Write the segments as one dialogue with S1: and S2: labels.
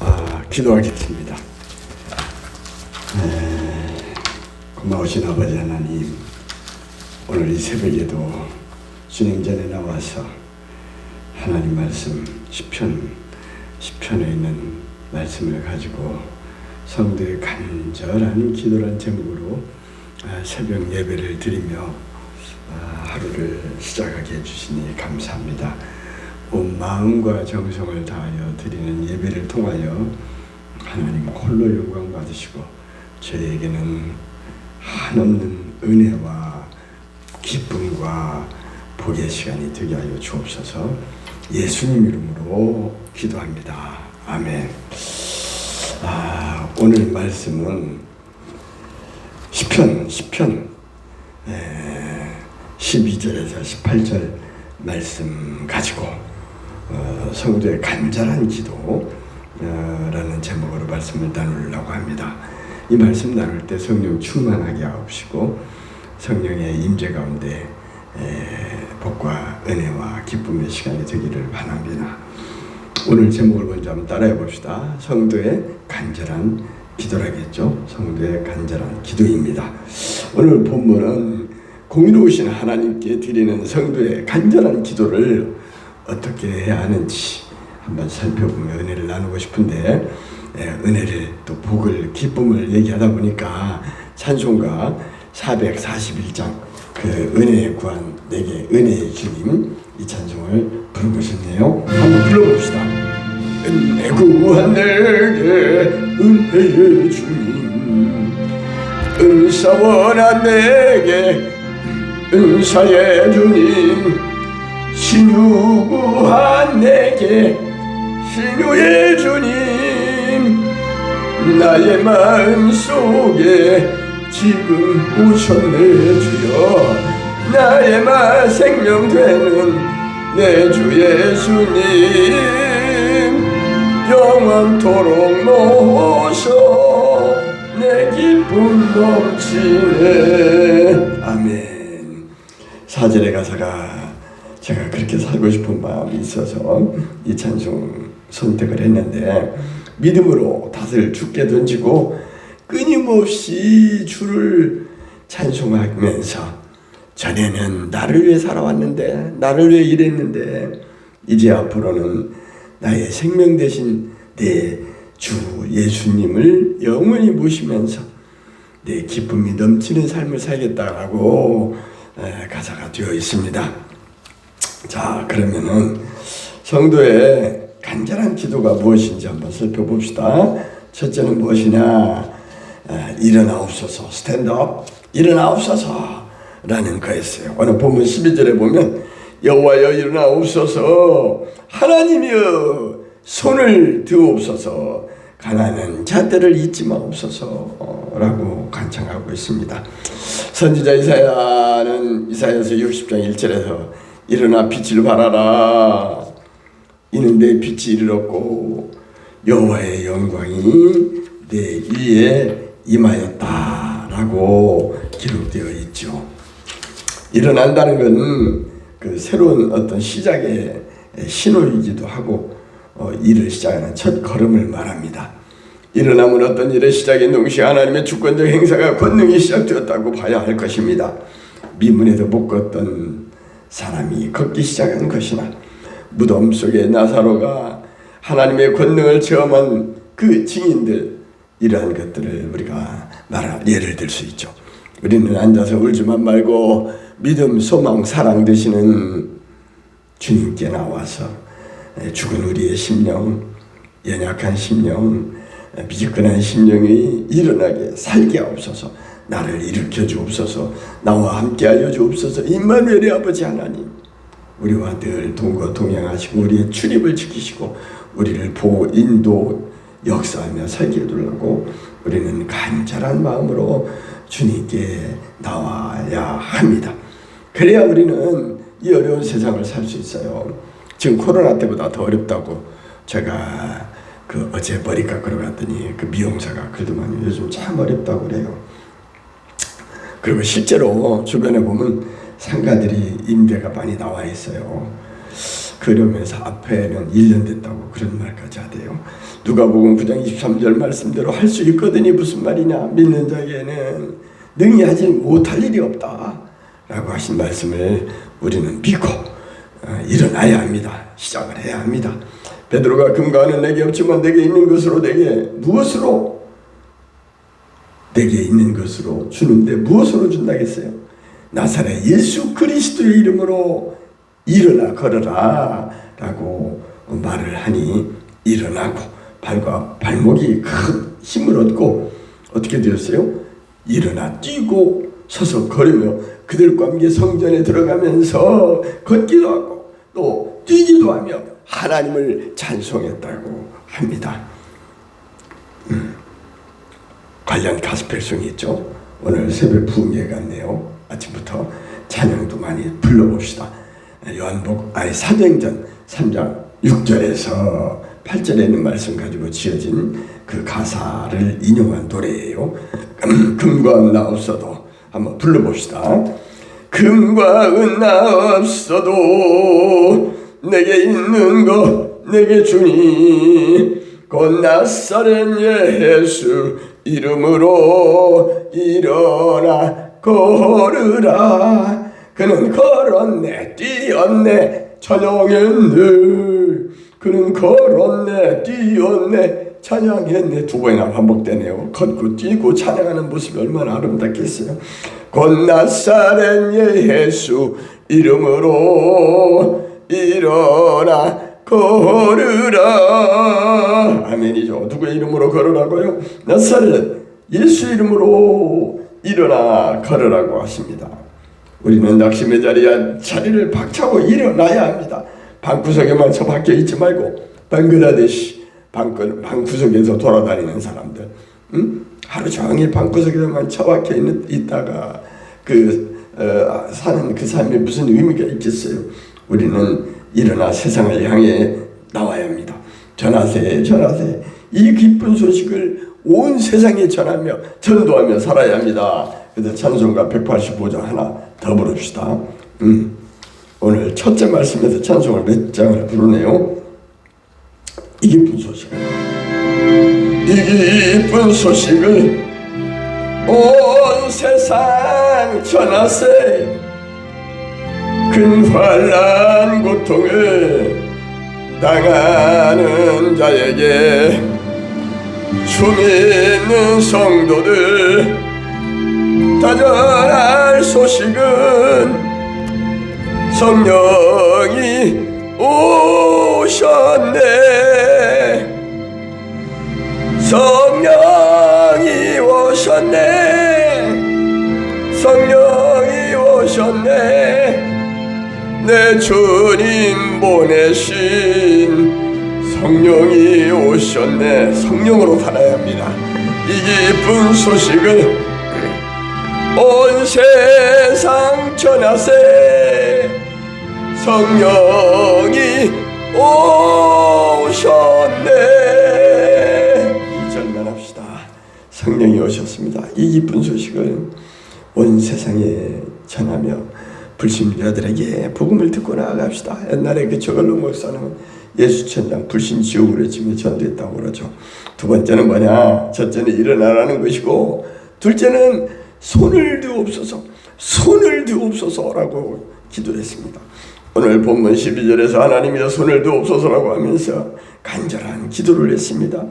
S1: 아, 기도하겠습니다. 네, 고마우신 아버지 하나님, 오늘 이 새벽에도 주님 전에 나와서 하나님 말씀 10편, 10편에 있는 말씀을 가지고 성도의 간절한 기도란 제목으로 아, 새벽 예배를 드리며 아, 하루를 시작하게 해주시니 감사합니다. 온 마음과 정성을 다하여 드리는 예배를 통하여 하나님 홀로 영광 받으시고 저에게는 한없는 은혜와 기쁨과 복의 시간이 되게 하여 주옵소서 예수님 이름으로 기도합니다. 아멘. 아, 오늘 말씀은 시편, 시편 12절에서 18절 말씀 가지고 어, 성도의 간절한 기도라는 제목으로 말씀을 나누려고 합니다. 이 말씀 나눌 때 성령 충만하게 하옵시고 성령의 임재 가운데 에, 복과 은혜와 기쁨의 시간이 되기를 바랍니다. 오늘 제목을 먼저 한번 따라해 봅시다. 성도의 간절한 기도라겠죠. 성도의 간절한 기도입니다. 오늘 본문은 공의로우신 하나님께 드리는 성도의 간절한 기도를 어떻게 해야 하는지 한번 살펴보며 은혜를 나누고 싶은데 예, 은혜를 또 복을 기쁨을 얘기하다 보니까 찬송가 441장 그 은혜에 구한 내게 은혜의 주님 이 찬송을 부르고 싶네요. 한번 불러봅시다. 은혜 구한 내게 은혜의 주님 은사원한 내게 은사의 주님 신유구한 내게 신유의 주님 나의 마음 속에 지금 오셨네 주여. 나의 마 생명 되는 내 주 예수님 영원토록 모셔 내 기쁨 넘치네. 아멘. 사절의 가사가 제가 그렇게 살고 싶은 마음이 있어서 이 찬송 선택을 했는데 믿음으로 닷을 죽게 던지고 끊임없이 주를 찬송하면서 전에는 나를 위해 살아왔는데 나를 위해 일했는데 이제 앞으로는 나의 생명 대신 내 주 예수님을 영원히 모시면서 내 기쁨이 넘치는 삶을 살겠다라고 에, 가사가 되어 있습니다. 자 그러면은 성도의 간절한 기도가 무엇인지 한번 살펴봅시다. 첫째는 무엇이냐? 에, 일어나옵소서 스탠드업 일어나옵소서 라는 거였어요. 오늘 본문 12절에 보면 여호와여 일어나옵소서 하나님이여 손을 드옵소서 가난한 자들을 잊지 마옵소서 라고 간청하고 있습니다. 선지자 이사야는 이사야서 60장 1절에서 일어나 빛을 발하라 이는 내 빛이 이르렀고 여호와의 영광이 내 위에 임하였다라고 기록되어 있죠. 일어난다는 것은 그 새로운 어떤 시작의 신호이기도 하고 어, 일을 시작하는 첫 걸음을 말합니다. 일어나면 어떤 일의 시작인 동시에 하나님의 주권적 행사가 권능이 시작되었다고 봐야 할 것입니다. 미문에도 못 걷던 사람이 걷기 시작한 것이나 무덤 속에 나사로가 하나님의 권능을 체험한 그 증인들 이러한 것들을 우리가 말할 예를 들 수 있죠. 우리는 앉아서 울지만 말고 믿음, 소망, 사랑 되시는 주님께 나와서 죽은 우리의 심령, 연약한 심령, 미지근한 심령이 일어나게 살게 하옵소서. 나를 일으켜 주옵소서. 나와 함께하여 주옵소서. 임마누엘의 아버지 하나님, 우리와 늘 동거 동행하시고 우리의 출입을 지키시고 우리를 보호 인도 역사하며 살게 해달라고 우리는 간절한 마음으로 주님께 나와야 합니다. 그래야 우리는 이 어려운 세상을 살 수 있어요. 지금 코로나 때보다 더 어렵다고 제가 그 어제 머리 깎으러 갔더니 그 미용사가 그러더만 요즘 참 어렵다고 그래요. 그리고 실제로 주변에 보면 상가들이 임대가 많이 나와 있어요. 그러면서 앞에는 1년 됐다고 그런 말까지 하대요. 누가복음 9장 23절 말씀대로 할 수 있거든이 무슨 말이냐? 믿는 자에게는 능히 하지 못할 일이 없다. 라고 하신 말씀을 우리는 믿고 어, 일어나야 합니다. 시작을 해야 합니다. 베드로가 금과는 내게 없지만 내게 있는 것으로 내게 무엇으로 내게 있는 것으로 주는데 무엇으로 준다겠어요? 나사렛 예수 그리스도의 이름으로 일어나 걸어라 라고 말을 하니 일어나고 발과 발목이 큰 힘을 얻고 어떻게 되었어요? 일어나 뛰고 서서 걸으며 그들과 함께 성전에 들어가면서 걷기도 하고 또 뛰기도 하며 하나님을 찬송했다고 합니다. 음, 관련 가스펠송이 있죠. 오늘 새벽 부흥회 갔네요. 아침부터 찬양도 많이 불러봅시다. 요한복 아니 사도행전 3장 6절에서 8절에 있는 말씀 가지고 지어진 그 가사를 인용한 노래예요. 금과 은나 없어도 한번 불러봅시다. 금과 은나 없어도 내게 있는 것 내게 주니 곧 나사렛 예수 이름으로 일어나 걸으라. 그는 걸었네 뛰었네 찬양했네 그는 걸었네 뛰었네 찬양했네 두 번이나 반복되네요. 걷고 뛰고 찬양하는 모습이 얼마나 아름답겠어요. 곧 나사렛 예수 이름으로 일어나 걸으라. 아멘이죠 누구의 이름으로 걸으라고요. 나사렛 예수 이름으로 일어나 걸으라고 하십니다. 우리는 낙심의 자리에 자리를 박차고 일어나야 합니다. 방구석에만 처박혀 있지 말고 방글라데시 방구, 방구석에서 돌아다니는 사람들 응? 하루 종일 방구석에만 처박혀 있는, 있다가 그 어, 사는 그 삶에 무슨 의미가 있겠어요? 우리는 일어나 세상을 향해 나와야 합니다. 전하세, 전하세. 이 기쁜 소식을 온 세상에 전하며 전도하며 살아야 합니다. 그래서 찬송가 185장 하나 더 부릅시다. 음, 오늘 첫째 말씀에서 찬송을 몇 장을 부르네요. 이 기쁜 소식. 이 기쁜 소식을 온 세상 전하세. 큰 환란 고통을 당하는 자에게 주 믿는 성도들 다 전할 소식은 성령이 오셨네. 성령이 오셨네. 성령이 오셨네 내 주님 보내신 성령이 오셨네. 성령으로 살아야 합니다. 이 기쁜 소식을 온 세상 전하세. 성령이 오셨네. 이절만 합시다. 성령이 오셨습니다. 이 기쁜 소식을 온 세상에 전하며 불신자들에게 복음을 듣고 나아갑시다. 옛날에 그 저걸로 목사는 예수 천당 불신 지옥으로 지금 전도했다고 그러죠. 두 번째는 뭐냐? 첫째는 일어나라는 것이고 둘째는 손을 드옵소서 손을 드옵소서라고 기도했습니다. 오늘 본문 12절에서 하나님이여 손을 드옵소서라고 하면서 간절한 기도를 했습니다.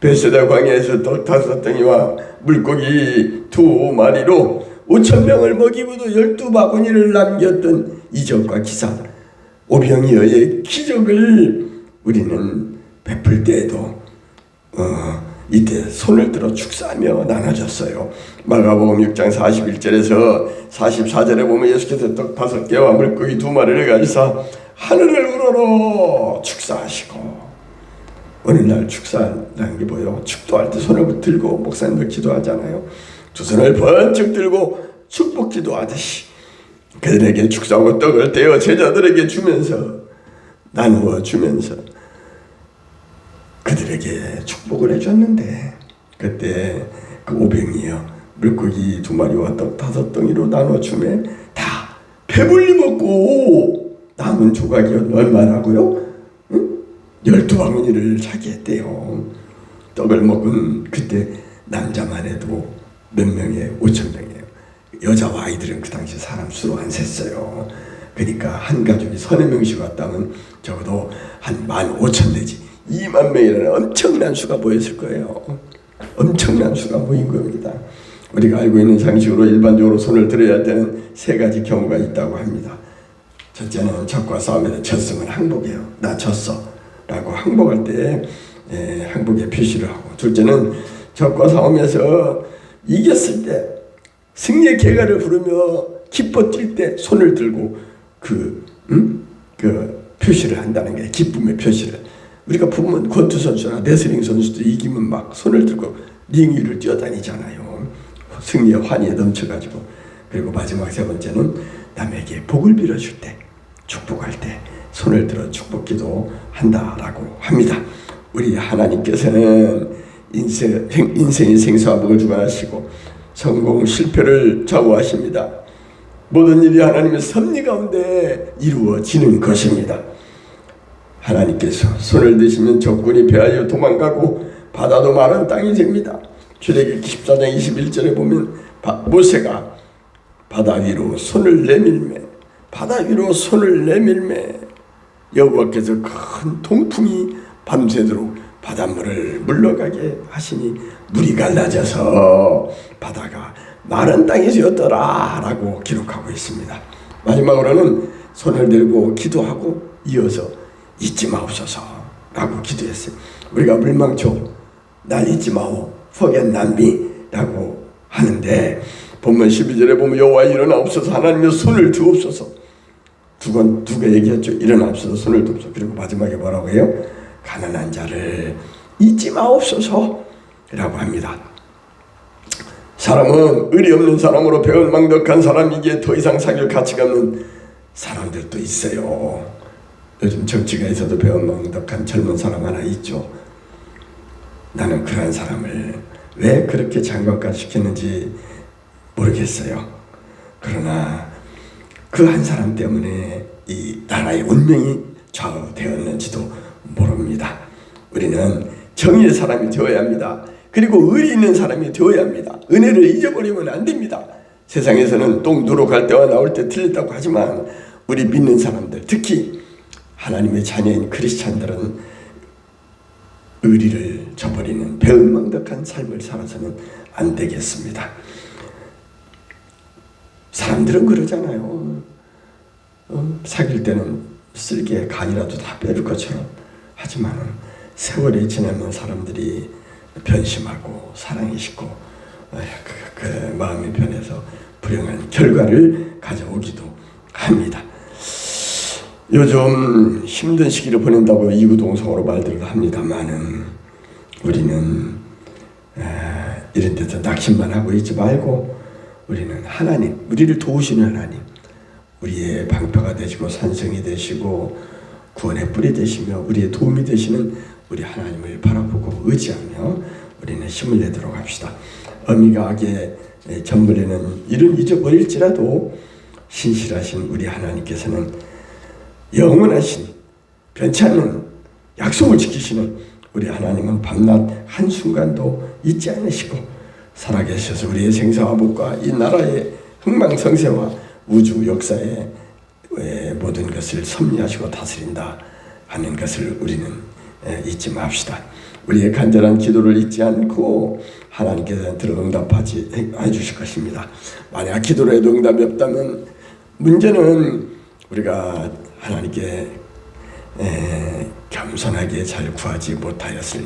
S1: 베세다 광야에서 떡 다섯 덩이와 물고기 두 마리로 5천 명을 먹이고도 열두 바구니를 남겼던 이적과 기사 오병이어의 기적을 우리는 베풀 때에도 어, 이때 손을 들어 축사하며 나눠줬어요. 마가복음 6장 41절에서 44절에 보면 예수께서 떡 다섯 개와 물고기 두 마리를 가지사 하늘을 우러러 축사하시고 오늘날 축사라는 게 뭐예요? 축도할 때 손을 들고 목사님들 기도하잖아요. 두 손을 번쩍 들고 축복 기도하듯이 그들에게 축사하고 떡을 떼어 제자들에게 주면서 나누어 주면서 그들에게 축복을 해줬는데 그때 그 오병이요 물고기 두 마리와 떡 다섯 덩이로 나눠 주매 다 배불리 먹고 남은 조각이 얼마라고요? 응? 열두 방울이를 차지했대요. 떡을 먹은 그때 남자만 해도 몇 명이에요? 오천 명이에요. 여자와 아이들은 그 당시 사람 수로 안 셌어요. 그러니까 한 가족이 서너 명씩 왔다면 적어도 한 만 오천 내지 2만 명이라는 엄청난 수가 모였을 거예요. 엄청난 수가 모인 겁니다. 우리가 알고 있는 상식으로 일반적으로 손을 들어야 할 때는 세 가지 경우가 있다고 합니다. 첫째는 적과 싸움에서 졌으면 항복해요. 나 졌어. 라고 항복할 때 예, 항복의 표시를 하고 둘째는 적과 싸움에서 이겼을 때 승리의 개가를 부르며 기뻐 뛸 때 손을 들고 그, 음? 그 표시를 한다는 게 기쁨의 표시를 우리가 보면 권투 선수나 레슬링 선수도 이기면 막 손을 들고 링 위를 뛰어다니잖아요. 승리의 환희에 넘쳐가지고 그리고 마지막 세 번째는 남에게 복을 빌어줄 때 축복할 때 손을 들어 축복 기도 한다라고 합니다. 우리 하나님께서는 인생, 인생의 생사와 복을 주관하시고 성공 실패를 좌우하십니다. 모든 일이 하나님의 섭리 가운데 이루어지는 것입니다. 하나님께서 손을 드시면 적군이 배하여 도망가고 바다도 마른 땅이 됩니다. 출애굽기 14장 21절에 보면 바, 모세가 바다 위로 손을 내밀매 바다 위로 손을 내밀매 여호와께서 큰 동풍이 밤새도록 바닷물을 물러가게 하시니 물이 갈라져서 바다가 마른 땅이었더라 라고 기록하고 있습니다. 마지막으로는 손을 들고 기도하고 이어서 잊지 마옵소서 라고 기도했어요. 우리가 물망초 날 잊지 마오 forget me라고 하는데 본문 12절에 보면 여호와 일어나옵소서 하나님의 손을 두옵소서 두번 두개 얘기했죠. 일어나옵소서 손을 두옵소서 그리고 마지막에 뭐라고 해요? 가난한 자를 잊지 마옵소서라고 합니다. 사람은 의리 없는 사람으로 배은망덕한 사람이기에 더 이상 사귈 가치가 없는 사람들도 있어요. 요즘 정치가에서도 배은망덕한 젊은 사람 하나 있죠. 나는 그러한 사람을 왜 그렇게 장관까지 시켰는지 모르겠어요. 그러나 그 한 사람 때문에 이 나라의 운명이 좌우되었는지도 모릅니다. 우리는 정의의 사람이 되어야 합니다. 그리고 의리 있는 사람이 되어야 합니다. 은혜를 잊어버리면 안 됩니다. 세상에서는 똥 누러 갈 때와 나올 때 틀렸다고 하지만 우리 믿는 사람들 특히 하나님의 자녀인 크리스찬들은 의리를 저버리는 배은망덕한 삶을 살아서는 안 되겠습니다. 사람들은 그러잖아요. 어, 사귈 때는 쓸개 간이라도 다 빼줄 것처럼 하지만 세월이 지나면 사람들이 변심하고 사랑이 식고 어, 그, 그 마음이 변해서 불행한 결과를 가져오기도 합니다. 요즘 힘든 시기를 보낸다고 이구동성으로 말들을 합니다만은 우리는 이런 데서 낙심만 하고 있지 말고 우리는 하나님, 우리를 도우시는 하나님, 우리의 방패가 되시고 산성이 되시고 구원의 뿌리 되시며 우리의 도움이 되시는 우리 하나님을 바라보고 의지하며 우리는 힘을 내도록 합시다. 어미가 악의 전물에는 이를 잊어버릴지라도 신실하신 우리 하나님께서는 영원하신 변치 않는 약속을 지키시는 우리 하나님은 밤낮 한순간도 잊지 않으시고 살아계셔서 우리의 생사와 복과 이 나라의 흥망성쇠와 우주 역사의 모든 것을 섭리하시고 다스린다 하는 것을 우리는 잊지 맙시다. 우리의 간절한 기도를 잊지 않고 하나님께서 응답하지 해 주실 것입니다. 만약 기도로 해도 응답이 없다면 문제는 우리가 하나님께 겸손하게 잘 구하지 못하였을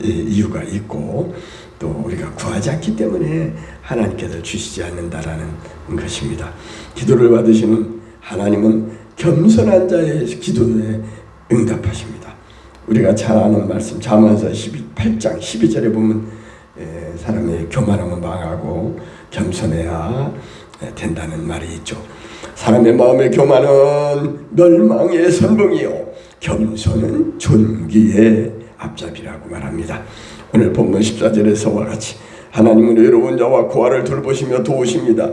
S1: 이유가 있고 또 우리가 구하지 않기 때문에 하나님께서 주시지 않는다라는 것입니다. 기도를 받으시는 하나님은 겸손한 자의 기도에 응답하십니다. 우리가 잘 아는 말씀 잠언서 8장 12절에 보면 사람의 교만하면 망하고 겸손해야 된다는 말이 있죠. 사람의 마음의 교만은 멸망의 선봉이요 겸손은 존귀의 앞잡이라고 말합니다. 오늘 본문 14절에서와 같이 하나님은 외로운 자와 고아를 돌보시며 도우십니다.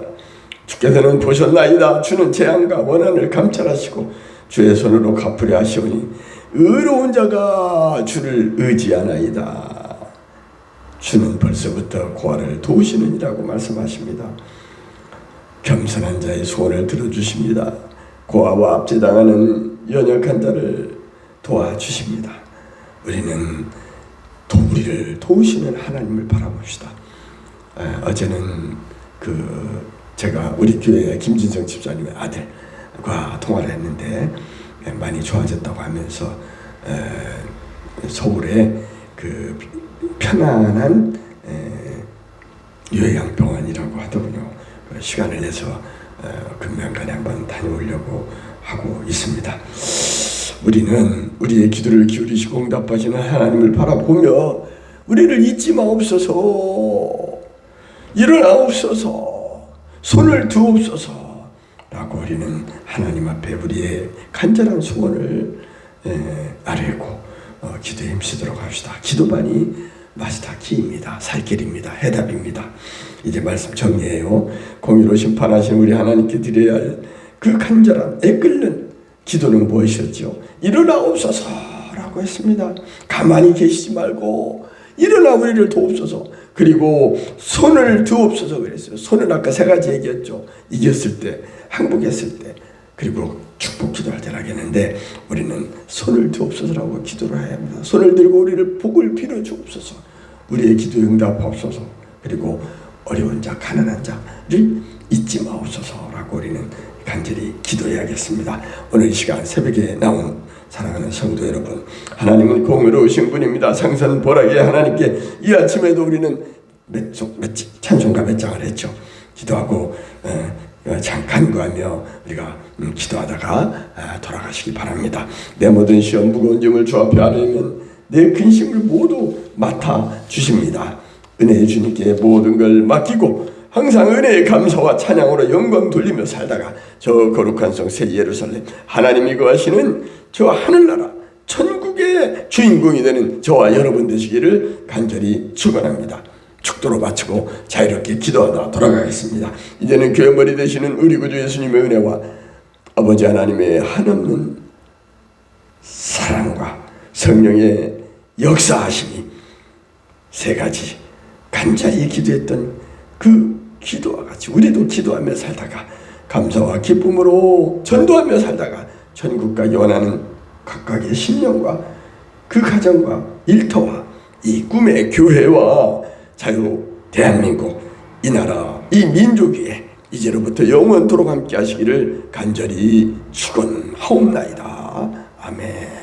S1: 주께서는 보셨나이다. 주는 재앙과 원한을 감찰하시고 주의 손으로 갚으려 하시오니 의로운 자가 주를 의지하나이다. 주는 벌써부터 고아를 도우시느니라고 말씀하십니다. 겸손한 자의 소원을 들어주십니다. 고아와 압제당하는 연약한 자를 도와주십니다. 우리는 도 우리를 도우시는 하나님을 바라봅시다. 에, 어제는 그 제가 우리 교회 김진성 집사님의 아들과 통화를 했는데 에, 많이 좋아졌다고 하면서 에, 서울에 그 편안한 에, 요양병원이라고 하더군요. 그 시간을 내서 어, 금명간에 한번 다녀오려고 하고 있습니다. 우리는 우리의 기도를 기울이시고 응답하시는 하나님을 바라보며 우리를 잊지 마옵소서 일어나옵소서 손을 두옵소서 라고 우리는 하나님 앞에 우리의 간절한 소원을 에, 아뢰고 어, 기도에 힘쓰도록 합시다. 기도만이 마스터 키입니다. 살 길입니다. 해답입니다. 이제 말씀 정리해요. 공의로 심판하신 우리 하나님께 드려야 할 그 간절한 애끓는 기도는 무엇이었죠? 일어나옵소서라고 했습니다. 가만히 계시지 말고 일어나 우리를 도옵소서. 그리고 손을 두옵소서 그랬어요. 손은 아까 세 가지 얘기했죠. 이겼을 때, 항복했을 때, 그리고 축복 기도할 때라 했는데 우리는 손을 두옵소서라고 기도를 해야 합니다. 손을 들고 우리를 복을 빌어 주옵소서. 우리의 기도 응답하옵소서. 그리고 어려운 자, 가난한 자를 잊지 마옵소서라고 우리는 간절히 기도해야겠습니다. 오늘 이 시간 새벽에 나온 사랑하는 성도 여러분, 하나님은 공의로우신 분입니다. 상선 보라기에 하나님께 이 아침에도 우리는 몇 찬송가 몇 장을 했죠. 기도하고 어, 어, 잠깐 구하며 우리가 음, 기도하다가 아, 돌아가시기 바랍니다. 내 모든 시험 무거운 짐을 주 앞에 아뢰면 내 근심을 모두 맡아 주십니다. 은혜의 주님께 모든 걸 맡기고 항상 은혜의 감사와 찬양으로 영광 돌리며 살다가 저 거룩한 성 새 예루살렘 하나님이 거하시는 저 하늘나라 천국의 주인공이 되는 저와 여러분 되시기를 간절히 축원합니다. 축도로 마치고 자유롭게 기도하다 돌아가겠습니다. 이제는 교회 머리 되시는 우리 구주 예수님의 은혜와 아버지 하나님의 한없는 사랑과 성령의 역사하심이 세 가지 간절히 기도했던 그 기도와 같이 우리도 기도하며 살다가 감사와 기쁨으로 전도하며 살다가 가기 원하는 각각의 신령과 그 가정과 일터와 이 꿈의 교회와 자유 대한민국 이 나라 이 민족 위에 이제로부터 영원토록 함께 하시기를 간절히 축원하옵나이다. 아멘.